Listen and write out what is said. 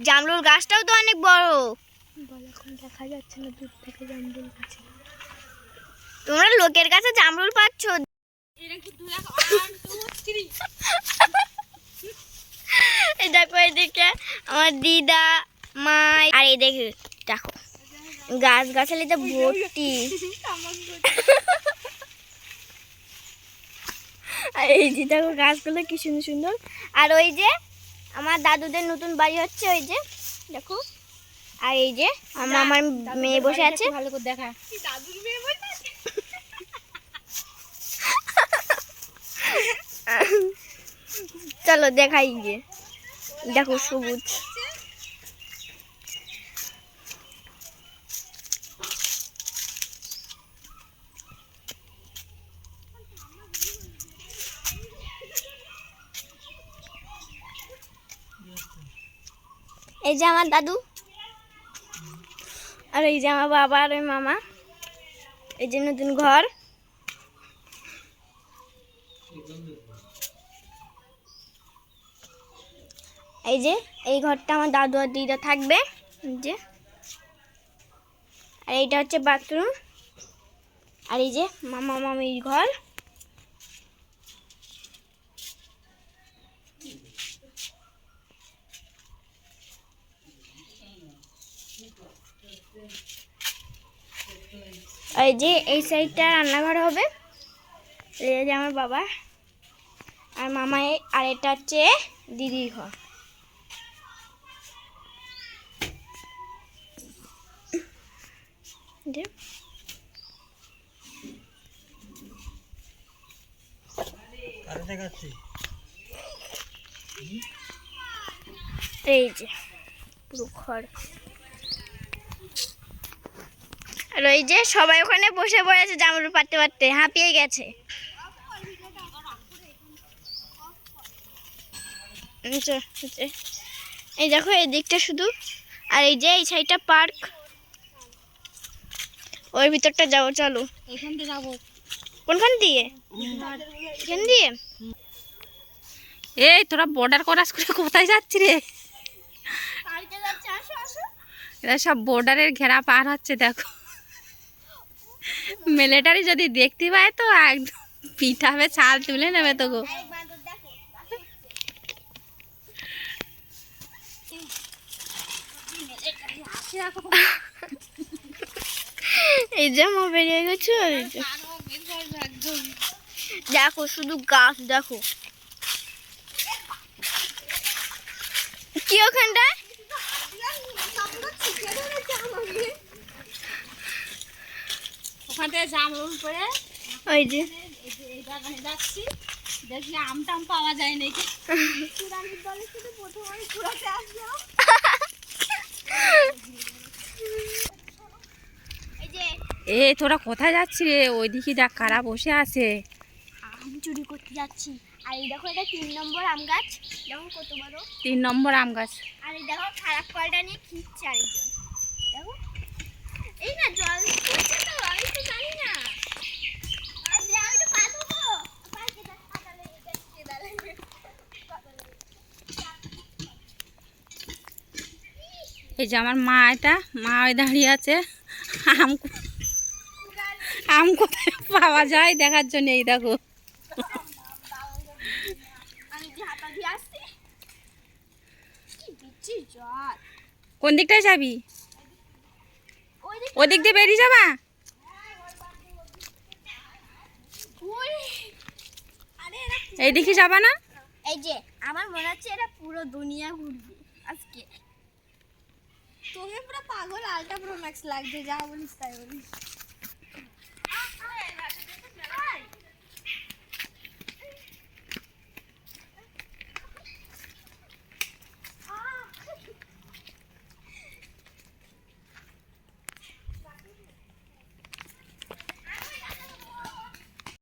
জামরুল গাছটাও তো অনেক বড়। এখন দেখা যাচ্ছে না দূর থেকে জামরুল গাছে। তোমরা লোকের কাছে জামরুল পাচ্ছ? দেখো এদিকে আমার দিদা মা আর এই দেখে দেখো। গাছ গাছালিতে ভর্তি। আর এই যে দেখো গাছগুলো কি সুন্দর সুন্দর। আর ওই যে আমার দাদুদের নতুন বাড়ি হচ্ছে ওই যে দেখো। আর এই যে আমার আমার মেয়ে বসে আছে। ভালো করে দেখা। চলো দেখাই গিয়ে। দেখো সবুজ। এই যে আমার দাদু। আর এই যে আমার বাবা আর ওই মামা। এই যে নতুন ঘর। এই যে, এই ঘরটা আমার দাদু আর দিদা থাকবে। যে। আর এইটা হচ্ছে বাথরুম। আর এই যে মামা মামির ঘর। এই যে এই সাইডটা রান্নাঘর হবে। এই যে আমার বাবা আর মামা এই- আর এটা হচ্ছে দিদির ঘর। এই যে। পুরো ঘর। আর ওই যে সবাই ওখানে বসে পড়েছে জামরুল পারতে পারতে হাঁপিয়ে গেছে। এই দেখো এই দিকটা শুধু। আর এই যে এই সাইডটা পার্ক। ওই ভিতরটা যাব চলো। যাব। কোনখান দিয়ে? এখান দিয়ে? এই তোরা বর্ডার করাস করে কোথায় যাচ্ছি রে? এরা সব বর্ডারের ঘেরা পার হচ্ছে দেখো। মিলিটারি যদি দেখতে পায় তো একদম পিঠাবে ছাল তুলে নেবে তো গো এই যে আমার বেরিয়ে গেছে। দেখো, শুধু গাছ, দেখো। কি ওখানটা ওখান থেকে জামরুল করে ওই যে। এই বাগানে যাচ্ছি। দেখি আম টাম পাওয়া যায় নাকি? এই যে এ তোরা কোথায় যাচ্ছি রে? ওইদিকে দেখ কারা বসে আছে। আম চুরি করতে যাচ্ছি। আর এই দেখো এটা তিন নম্বর আম গাছ। দেখো কত বড়। তিন নম্বর আম গাছ। আর এই দেখো খারাপ কলটা নিয়ে খিচ্ছে আরেকজন। দেখো। এই না জল পড়ছে তো আমি তো জানি না আর যে আমি তো পা ধোবো পা কেটে কাটা লেগে গেছে, কেদা লেগে গেছে। এই যে আমার মা এটা মা ওই দাঁড়িয়ে আছে। আম আম কোথায় পাওয়া যায় দেখার জন্য এই দেখো। কোন দিকটায় যাবি? ওই দিকে ওদিক দিয়ে বেরিয়ে যাবা? এইদিকে যাবা না? এই যে আমার মনে হচ্ছে এটা পুরো দুনিয়া ঘুরবে আজকে। তোকে পুরো পাগল আলটা প্রো ম্যাক্স লাগছে যা বলিস তাই বলিস।